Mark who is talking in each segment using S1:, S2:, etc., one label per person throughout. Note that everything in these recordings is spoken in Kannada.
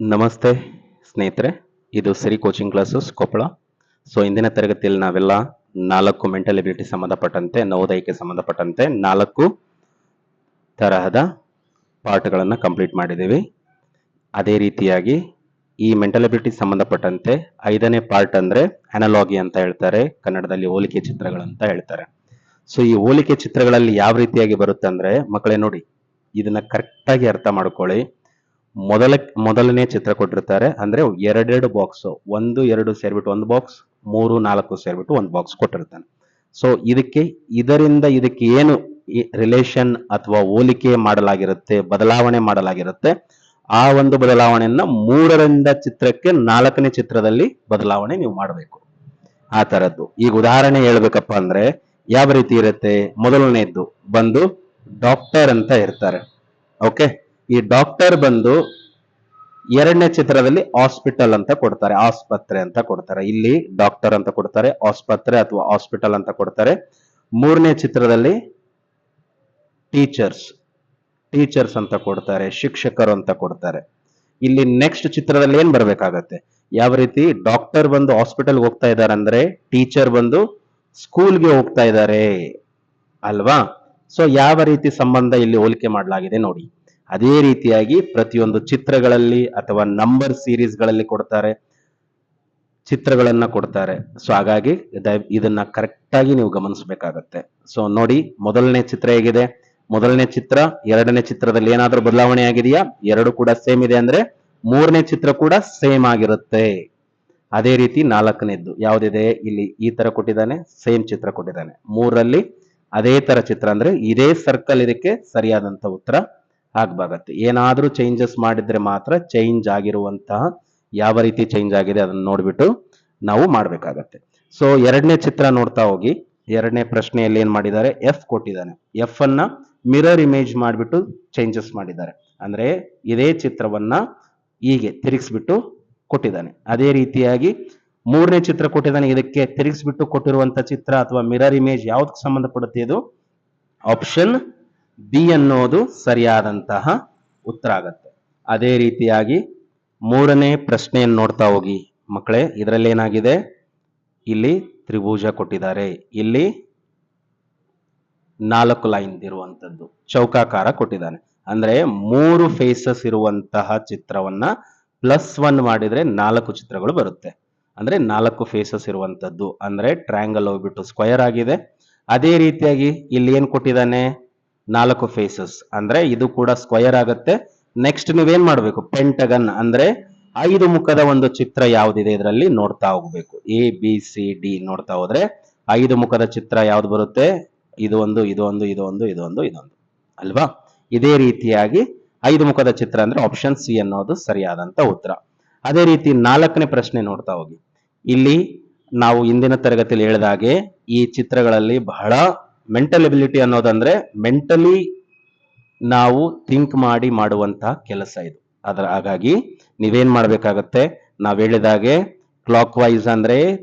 S1: ನಮಸ್ತೆ ಸ್ನೇಹಿತರೆ, ಇದು Siri coaching classes Koppal. So ಇಂದಿನ ತರಗತಿಯಲ್ಲಿ ನಾವೆಲ್ಲ ನಾಲ್ಕು ಮೆಂಟಲ್ ಎಬಿಲಿಟಿ ಸಂಬಂಧಪಟ್ಟಂತೆ, ನವೋದಯಕ್ಕೆ ಸಂಬಂಧಪಟ್ಟಂತೆ ನಾಲ್ಕು ತರಹದ ಪಾಠಗಳನ್ನು ಕಂಪ್ಲೀಟ್ ಮಾಡಿದ್ದೀವಿ. ಅದೇ ರೀತಿಯಾಗಿ ಈ ಮೆಂಟಲ್ ಎಬಿಲಿಟಿ ಸಂಬಂಧಪಟ್ಟಂತೆ ಐದನೇ ಪಾರ್ಟ್ ಅಂದರೆ ಅನಲಾಗಿ ಅಂತ ಹೇಳ್ತಾರೆ, ಕನ್ನಡದಲ್ಲಿ ಹೋಲಿಕೆ ಚಿತ್ರಗಳಂತ ಹೇಳ್ತಾರೆ. ಸೊ ಈ ಹೋಲಿಕೆ ಚಿತ್ರಗಳಲ್ಲಿ ಯಾವ ರೀತಿಯಾಗಿ ಬರುತ್ತೆ ಅಂದರೆ, ಮಕ್ಕಳೇ ನೋಡಿ, ಇದನ್ನ ಕರೆಕ್ಟಾಗಿ ಅರ್ಥ ಮಾಡ್ಕೊಳ್ಳಿ. ಮೊದಲ, ಮೊದಲನೇ ಚಿತ್ರ ಕೊಟ್ಟಿರ್ತಾರೆ. ಅಂದ್ರೆ ಎರಡೆರಡು ಬಾಕ್ಸ್ ಒಂದು, ಎರಡು ಸೇರ್ಬಿಟ್ಟು ಒಂದು ಬಾಕ್ಸ್ ಮೂರು, ನಾಲ್ಕು ಸೇರ್ಬಿಟ್ಟು ಒಂದು ಬಾಕ್ಸ್ ಕೊಟ್ಟಿರ್ತಾನೆ. ಸೊ ಇದಕ್ಕೆ, ಇದರಿಂದ ಇದಕ್ಕೆ ಏನು ರಿಲೇಷನ್ ಅಥವಾ ಹೋಲಿಕೆ ಮಾಡಲಾಗಿರುತ್ತೆ, ಬದಲಾವಣೆ ಮಾಡಲಾಗಿರುತ್ತೆ, ಆ ಒಂದು ಬದಲಾವಣೆಯನ್ನ ಮೂರರಿಂದ ಚಿತ್ರಕ್ಕೆ ನಾಲ್ಕನೇ ಚಿತ್ರದಲ್ಲಿ ಬದಲಾವಣೆ ನೀವು ಮಾಡಬೇಕು. ಆ ತರದ್ದು. ಈಗ ಉದಾಹರಣೆ ಹೇಳ್ಬೇಕಪ್ಪ ಅಂದ್ರೆ, ಯಾವ ರೀತಿ ಇರುತ್ತೆ? ಮೊದಲನೇದ್ದು ಬಂದು ಡಾಕ್ಟರ್ ಅಂತ ಇರ್ತಾರೆ. ಓಕೆ ಈ ಡಾಕ್ಟರ್ ಬಂದು ಎರಡನೇ ಚಿತ್ರದಲ್ಲಿ ಹಾಸ್ಪಿಟಲ್ ಅಂತ ಕೊಡ್ತಾರೆ, ಆಸ್ಪತ್ರೆ ಅಂತ ಕೊಡ್ತಾರೆ. ಇಲ್ಲಿ ಡಾಕ್ಟರ್ ಅಂತ ಕೊಡ್ತಾರೆ, ಆಸ್ಪತ್ರೆ ಅಥವಾ ಹಾಸ್ಪಿಟಲ್ ಅಂತ ಕೊಡ್ತಾರೆ. ಮೂರನೇ ಚಿತ್ರದಲ್ಲಿ ಟೀಚರ್ಸ್ ಟೀಚರ್ಸ್ ಅಂತ ಕೊಡ್ತಾರೆ, ಶಿಕ್ಷಕರು ಅಂತ ಕೊಡ್ತಾರೆ. ಇಲ್ಲಿ ನೆಕ್ಸ್ಟ್ ಚಿತ್ರದಲ್ಲಿ ಏನ್ ಬರ್ಬೇಕಾಗತ್ತೆ? ಯಾವ ರೀತಿ ಡಾಕ್ಟರ್ ಬಂದು ಹಾಸ್ಪಿಟಲ್ಗೆ ಹೋಗ್ತಾ ಇದ್ದಾರೆ ಅಂದ್ರೆ ಟೀಚರ್ ಬಂದು ಸ್ಕೂಲ್ಗೆ ಹೋಗ್ತಾ ಇದ್ದಾರೆ ಅಲ್ವಾ? ಸೊ ಯಾವ ರೀತಿ ಸಂಬಂಧ ಇಲ್ಲಿ ಹೋಲಿಕೆ ಮಾಡಲಾಗಿದೆ ನೋಡಿ. ಅದೇ ರೀತಿಯಾಗಿ ಪ್ರತಿಯೊಂದು ಚಿತ್ರಗಳಲ್ಲಿ ಅಥವಾ ನಂಬರ್ ಸೀರೀಸ್ಗಳಲ್ಲಿ ಕೊಡ್ತಾರೆ, ಚಿತ್ರಗಳನ್ನ ಕೊಡ್ತಾರೆ. ಸೊ ಹಾಗಾಗಿ ಇದನ್ನ ಕರೆಕ್ಟ್ ಆಗಿ ನೀವು ಗಮನಿಸಬೇಕಾಗತ್ತೆ. ಸೊ ನೋಡಿ, ಮೊದಲನೇ ಚಿತ್ರ ಹೇಗಿದೆ. ಮೊದಲನೇ ಚಿತ್ರ, ಎರಡನೇ ಚಿತ್ರದಲ್ಲಿ ಏನಾದರೂ ಬದಲಾವಣೆ ಆಗಿದೆಯಾ? ಎರಡು ಕೂಡ ಸೇಮ್ ಇದೆ ಅಂದ್ರೆ ಮೂರನೇ ಚಿತ್ರ ಕೂಡ ಸೇಮ್ ಆಗಿರುತ್ತೆ. ಅದೇ ರೀತಿ ನಾಲ್ಕನೇದ್ದು ಯಾವ್ದಿದೆ? ಇಲ್ಲಿ ಈ ತರ ಕೊಟ್ಟಿದ್ದಾನೆ ಸೇಮ್ ಚಿತ್ರ ಕೊಟ್ಟಿದ್ದಾನೆ. ಮೂರರಲ್ಲಿ ಅದೇ ತರ ಚಿತ್ರ ಅಂದ್ರೆ ಇದೇ ಸರ್ಕಲ್ ಇದಕ್ಕೆ ಸರಿಯಾದಂತ ಉತ್ತರ. ಆಗ್ಬಾಗತ್ತೆ ಏನಾದರೂ ಚೇಂಜಸ್ ಮಾಡಿದ್ರೆ ಮಾತ್ರ ಚೇಂಜ್ ಆಗಿರುವಂತಹ ಯಾವ ರೀತಿ ಚೇಂಜ್ ಆಗಿದೆ ಅದನ್ನ ನೋಡ್ಬಿಟ್ಟು ನಾವು ಮಾಡಬೇಕಾಗತ್ತೆ. ಸೊ ಎರಡನೇ ಚಿತ್ರ ನೋಡ್ತಾ ಹೋಗಿ. ಎರಡನೇ ಪ್ರಶ್ನೆಯಲ್ಲಿ ಏನ್ ಮಾಡಿದ್ದಾರೆ? ಎಫ್ ಕೊಟ್ಟಿದ್ದಾನೆ. ಎಫ್ ಅನ್ನ ಮಿರರ್ ಇಮೇಜ್ ಮಾಡಿಬಿಟ್ಟು ಚೇಂಜಸ್ ಮಾಡಿದ್ದಾರೆ. ಅಂದ್ರೆ ಇದೇ ಚಿತ್ರವನ್ನ ಹೀಗೆ ತಿರುಗಿಸ್ಬಿಟ್ಟು ಕೊಟ್ಟಿದ್ದಾನೆ. ಅದೇ ರೀತಿಯಾಗಿ ಮೂರನೇ ಚಿತ್ರ ಕೊಟ್ಟಿದ್ದಾನೆ. ಇದಕ್ಕೆ ತಿರುಗಿಸ್ಬಿಟ್ಟು ಕೊಟ್ಟಿರುವಂತ ಚಿತ್ರ ಅಥವಾ ಮಿರರ್ ಇಮೇಜ್ ಯಾವ್ದಕ್ಕೆ ಸಂಬಂಧಪಡುತ್ತೆ ಇದು? ಆಪ್ಷನ್ ಬಿ ಅನ್ನೋದು ಸರಿಯಾದಂತಹ ಉತ್ತರ ಆಗತ್ತೆ. ಅದೇ ರೀತಿಯಾಗಿ ಮೂರನೇ ಪ್ರಶ್ನೆಯನ್ನು ನೋಡ್ತಾ ಹೋಗಿ ಮಕ್ಕಳೇ ಇದರಲ್ಲಿ ಏನಾಗಿದೆ? ಇಲ್ಲಿ ತ್ರಿಭುಜ ಕೊಟ್ಟಿದ್ದಾರೆ. ಇಲ್ಲಿ ನಾಲ್ಕು ಲೈನ್ ಇರುವಂತದ್ದು, ಚೌಕಾಕಾರ ಕೊಟ್ಟಿದ್ದಾನೆ. ಅಂದ್ರೆ ಮೂರು ಫೇಸಸ್ ಇರುವಂತಹ ಚಿತ್ರವನ್ನ ಪ್ಲಸ್ ಒನ್ ಮಾಡಿದ್ರೆ ನಾಲ್ಕು ಚಿತ್ರಗಳು ಬರುತ್ತೆ. ಅಂದ್ರೆ ನಾಲ್ಕು ಫೇಸಸ್ ಇರುವಂತದ್ದು, ಅಂದ್ರೆ ಟ್ರಯಾಂಗಲ್ ಹೋಗ್ಬಿಟ್ಟು ಸ್ಕ್ವಯರ್ ಆಗಿದೆ. ಅದೇ ರೀತಿಯಾಗಿ ಇಲ್ಲಿ ಏನ್ ಕೊಟ್ಟಿದ್ದಾನೆ? ನಾಲ್ಕು ಫೇಸಸ್ ಅಂದ್ರೆ ಇದು ಕೂಡ ಸ್ಕ್ವಯರ್ ಆಗುತ್ತೆ. ನೆಕ್ಸ್ಟ್ ನೀವೇನ್ ಮಾಡಬೇಕು? ಪೆಂಟಗನ್ ಅಂದ್ರೆ ಐದು ಮುಖದ ಒಂದು ಚಿತ್ರ ಯಾವ್ದಿದೆ ಇದರಲ್ಲಿ ನೋಡ್ತಾ ಹೋಗ್ಬೇಕು. ಎ ಬಿ ಸಿ ಡಿ ನೋಡ್ತಾ ಹೋದ್ರೆ ಐದು ಮುಖದ ಚಿತ್ರ ಯಾವ್ದು ಬರುತ್ತೆ? ಇದು ಒಂದು ಇದು ಒಂದು ಇದು ಒಂದು ಇದು ಒಂದು ಇದೊಂದು ಅಲ್ವಾ? ಇದೇ ರೀತಿಯಾಗಿ ಐದು ಮುಖದ ಚಿತ್ರ ಅಂದ್ರೆ ಆಪ್ಷನ್ ಸಿ ಅನ್ನೋದು ಸರಿಯಾದಂತ ಉತ್ತರ. ಅದೇ ರೀತಿ ನಾಲ್ಕನೇ ಪ್ರಶ್ನೆ ನೋಡ್ತಾ ಹೋಗಿ. ಇಲ್ಲಿ ನಾವು ಇಂದಿನ ತರಗತಿಯಲ್ಲಿ ಹೇಳಿದಾಗೆ ಈ ಚಿತ್ರಗಳಲ್ಲಿ ಬಹಳ ಮೆಂಟಲ್ ಎಬಿಲಿಟಿ ಅನ್ನೋದಂದ್ರೆ ಮೆಂಟಲಿ ನಾವು ಥಿಂಕ್ ಮಾಡಿ ಮಾಡುವಂತಹ ಕೆಲಸ ಇದು. ಅದರ ಹಾಗಾಗಿ ನೀವೇನ್ ಮಾಡ್ಬೇಕಾಗತ್ತೆ? ನಾವು ಹೇಳಿದಾಗೆ ಕ್ಲಾಕ್ ವೈಸ್ ಅಂದ್ರೆ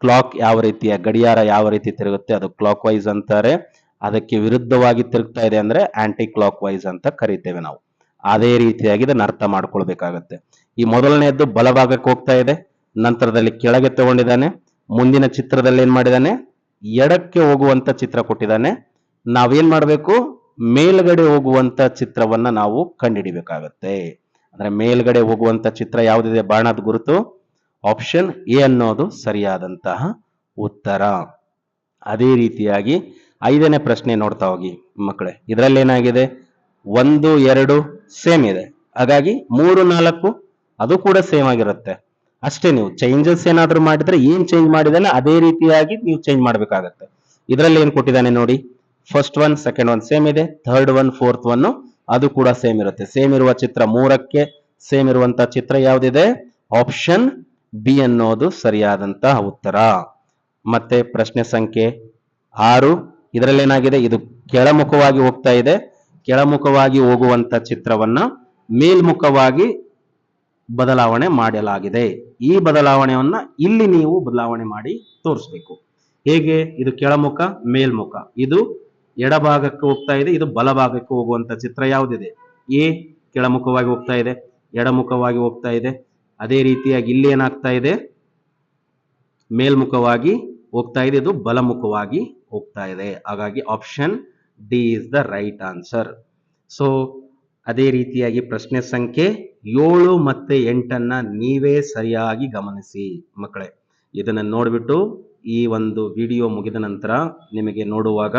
S1: ಕ್ಲಾಕ್ ಯಾವ ರೀತಿಯ, ಗಡಿಯಾರ ಯಾವ ರೀತಿ ತಿರುಗುತ್ತೆ, ಅದು ಕ್ಲಾಕ್ ವೈಸ್ ಅಂತಾರೆ. ಅದಕ್ಕೆ ವಿರುದ್ಧವಾಗಿ ತಿರುಗ್ತಾ ಇದೆ ಅಂದ್ರೆ ಆಂಟಿ ಕ್ಲಾಕ್ ವೈಸ್ ಅಂತ ಕರಿತೇವೆ ನಾವು. ಅದೇ ರೀತಿಯಾಗಿ ಇದನ್ನ ಅರ್ಥ ಮಾಡ್ಕೊಳ್ಬೇಕಾಗತ್ತೆ. ಈ ಮೊದಲನೆಯದ್ದು ಬಲಭಾಗಕ್ಕೆ ಹೋಗ್ತಾ ಇದೆ. ನಂತರದಲ್ಲಿ ಕೆಳಗೆ ತಗೊಂಡಿದ್ದಾನೆ. ಮುಂದಿನ ಚಿತ್ರದಲ್ಲಿ ಏನ್ ಮಾಡಿದಾನೆ ಎಡಕ್ಕೆ ಹೋಗುವಂತ ಚಿತ್ರ ಕೊಟ್ಟಿದ್ದಾನೆ. ನಾವೇನ್ ಮಾಡಬೇಕು? ಮೇಲ್ಗಡೆ ಹೋಗುವಂತ ಚಿತ್ರವನ್ನ ನಾವು ಕಂಡುಹಿಡಿಬೇಕಾಗತ್ತೆ ಅಂದ್ರೆ ಮೇಲ್ಗಡೆ ಹೋಗುವಂತ ಚಿತ್ರ ಯಾವ್ದಿದೆ ಬಾಣದ ಗುರುತು? ಆಪ್ಷನ್ ಎ ಅನ್ನೋದು ಸರಿಯಾದಂತಹ ಉತ್ತರ. ಅದೇ ರೀತಿಯಾಗಿ ಐದನೇ ಪ್ರಶ್ನೆ ನೋಡ್ತಾ ಹೋಗಿ ಮಕ್ಕಳೇ. ಇದರಲ್ಲಿ ಏನಾಗಿದೆ? ಒಂದು, ಎರಡು, ಸೇಮ್ ಇದೆ. ಹಾಗಾಗಿ ಮೂರು, ನಾಲ್ಕು, ಅದು ಕೂಡ ಸೇಮ್ ಆಗಿರುತ್ತೆ. ಅಷ್ಟೇ ನೀವು ಚೇಂಜಸ್ ಏನಾದರೂ ಮಾಡಿದ್ರೆ ಏನ್ ಚೇಂಜ್ ಮಾಡಿದಲ್ಲ ಅದೇ ರೀತಿಯಾಗಿ ನೀವು ಚೇಂಜ್ ಮಾಡಬೇಕಾಗತ್ತೆ. ಇದರಲ್ಲಿ ಏನ್ ಕೊಟ್ಟಿದ್ದಾನೆ ನೋಡಿ? First one second one same ಇದೆ. ಥರ್ಡ್ ಒನ್ ಫೋರ್ತ್ ಒನ್ ಅದು ಕೂಡ ಸೇಮ್ ಇರುತ್ತೆ. ಸೇಮ್ ಇರುವ ಚಿತ್ರ ಮೂರಕ್ಕೆ ಸೇಮ್ ಇರುವಂತ ಚಿತ್ರ ಯಾವ್ದಿದೆ? ಆಪ್ಷನ್ ಬಿ ಅನ್ನೋದು ಸರಿಯಾದಂತ ಉತ್ತರ. ಮತ್ತೆ ಪ್ರಶ್ನೆ ಸಂಖ್ಯೆ ಆರು. ಇದರಲ್ಲಿ ಏನಾಗಿದೆ? ಇದು ಕೆಳಮುಖವಾಗಿ ಹೋಗ್ತಾ ಇದೆ. ಕೆಳಮುಖವಾಗಿ ಹೋಗುವಂತ ಚಿತ್ರವನ್ನ ಮೇಲ್ಮುಖವಾಗಿ ಬದಲಾವಣೆ ಮಾಡಲಾಗಿದೆ. ಈ ಬದಲಾವಣೆಯನ್ನ ಇಲ್ಲಿ ನೀವು ಬದಲಾವಣೆ ಮಾಡಿ ತೋರಿಸ್ಬೇಕು. ಹೇಗೆ? ಇದು ಕೆಳಮುಖ, ಮೇಲ್ಮುಖ. ಇದು ಎಡಭಾಗಕ್ಕೆ ಹೋಗ್ತಾ ಇದೆ, ಇದು ಬಲಭಾಗಕ್ಕೆ ಹೋಗುವಂತ ಚಿತ್ರ ಯಾವುದಿದೆ? ಎ ಕೆಳಮುಖವಾಗಿ ಹೋಗ್ತಾ ಇದೆ, ಎಡಮುಖವಾಗಿ ಹೋಗ್ತಾ ಇದೆ. ಅದೇ ರೀತಿಯಾಗಿ ಇಲ್ಲಿ ಏನಾಗ್ತಾ ಇದೆ? ಮೇಲ್ಮುಖವಾಗಿ ಹೋಗ್ತಾ ಇದೆ, ಇದು ಬಲಮುಖವಾಗಿ ಹೋಗ್ತಾ ಇದೆ. ಹಾಗಾಗಿ option D is the right answer so ಅದೇ ರೀತಿಯಾಗಿ ಪ್ರಶ್ನೆ ಸಂಖ್ಯೆ ಏಳು ಮತ್ತು ಎಂಟನ್ನ ನೀವೇ ಸರಿಯಾಗಿ ಗಮನಿಸಿ ಮಕ್ಕಳೇ. ಇದನ್ನು ನೋಡಿಬಿಟ್ಟು ಈ ಒಂದು ವಿಡಿಯೋ ಮುಗಿದ ನಂತರ ನಿಮಗೆ ನೋಡುವಾಗ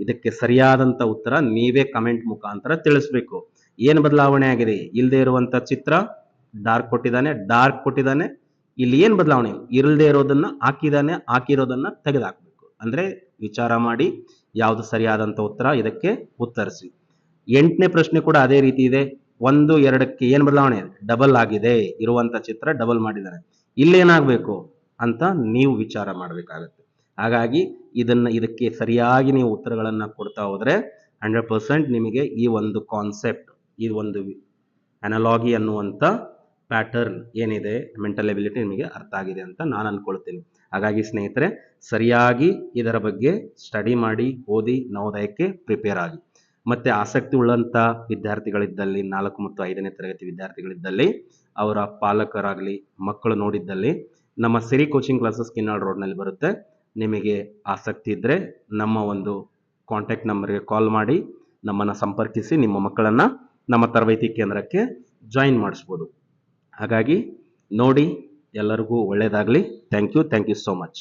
S1: ಇದಕ್ಕೆ ಸರಿಯಾದಂತ ಉತ್ತರ ನೀವೇ ಕಮೆಂಟ್ ಮುಖಾಂತರ ತಿಳಿಸ್ಬೇಕು. ಏನು ಬದಲಾವಣೆ ಆಗಿದೆ? ಇಲ್ಲದೆ ಇರುವಂತ ಚಿತ್ರ ಡಾರ್ಕ್ ಕೊಟ್ಟಿದ್ದಾನೆ ಡಾರ್ಕ್ ಕೊಟ್ಟಿದ್ದಾನೆ. ಇಲ್ಲಿ ಏನು ಬದಲಾವಣೆ? ಇರಲ್ದೇ ಇರೋದನ್ನ ಹಾಕಿದಾನೆ ಹಾಕಿರೋದನ್ನ ತೆಗೆದುಹಾಕಬೇಕು ಅಂದ್ರೆ ವಿಚಾರ ಮಾಡಿ ಯಾವುದು ಸರಿಯಾದಂತ ಉತ್ತರ ಇದಕ್ಕೆ ಉತ್ತರಿಸಿ. ಎಂಟನೇ ಪ್ರಶ್ನೆ ಕೂಡ ಅದೇ ರೀತಿ ಇದೆ. ಒಂದು, ಎರಡಕ್ಕೆ ಏನು ಬದಲಾವಣೆ? ಡಬಲ್ ಆಗಿದೆ. ಇರುವಂತ ಚಿತ್ರ ಡಬಲ್ ಮಾಡಿದ್ದಾರೆ. ಇಲ್ಲೇನಾಗಬೇಕು ಅಂತ ನೀವು ವಿಚಾರ ಮಾಡಬೇಕಾಗತ್ತೆ. ಹಾಗಾಗಿ ಇದನ್ನ, ಇದಕ್ಕೆ ಸರಿಯಾಗಿ ನೀವು ಉತ್ತರಗಳನ್ನು ಕೊಡ್ತಾ ಹೋದರೆ ಹಂಡ್ರೆಡ್ ಪರ್ಸೆಂಟ್ ನಿಮಗೆ ಈ ಒಂದು ಕಾನ್ಸೆಪ್ಟ್ ಈ ಒಂದು ಅನಲಾಗಿ ಅನ್ನುವಂಥ ಪ್ಯಾಟರ್ನ್ ಏನಿದೆ ಮೆಂಟಲ್ ಎಬಿಲಿಟಿ ನಿಮಗೆ ಅರ್ಥ ಆಗಿದೆ ಅಂತ ನಾನು ಅಂದ್ಕೊಳ್ತೀನಿ ಹಾಗಾಗಿ ಸ್ನೇಹಿತರೆ, ಸರಿಯಾಗಿ ಇದರ ಬಗ್ಗೆ ಸ್ಟಡಿ ಮಾಡಿ, ಓದಿ, ನವೋದಯಕ್ಕೆ ಪ್ರಿಪೇರ್ ಆಗಿ. ಮತ್ತೆ ಆಸಕ್ತಿ ಉಳ್ಳಂತ ವಿದ್ಯಾರ್ಥಿಗಳಿದ್ದಲ್ಲಿ, ನಾಲ್ಕು ಮತ್ತು ಐದನೇ ತರಗತಿ ವಿದ್ಯಾರ್ಥಿಗಳಿದ್ದಲ್ಲಿ, ಅವರ ಪಾಲಕರಾಗಲಿ, ಮಕ್ಕಳು ನೋಡಿದ್ದಲ್ಲಿ, ನಮ್ಮ ಸಿರಿ ಕೋಚಿಂಗ್ ಕ್ಲಾಸಸ್ ಕಿನ್ನಾಳ್ ರೋಡ್ನಲ್ಲಿ ಬರುತ್ತೆ. ನಿಮಗೆ ಆಸಕ್ತಿ ಇದ್ದರೆ ನಮ್ಮ ಒಂದು ಕಾಂಟ್ಯಾಕ್ಟ್ ನಂಬರ್ಗೆ ಕಾಲ್ ಮಾಡಿ, ನಮ್ಮನ್ನು ಸಂಪರ್ಕಿಸಿ, ನಿಮ್ಮ ಮಕ್ಕಳನ್ನು ನಮ್ಮ ತರಬೇತಿ ಕೇಂದ್ರಕ್ಕೆ ಜಾಯಿನ್ ಮಾಡಿಸ್ಬೋದು. ಹಾಗಾಗಿ ನೋಡಿ, ಎಲ್ಲರಿಗೂ ಒಳ್ಳೆಯದಾಗಲಿ thank you thank you so much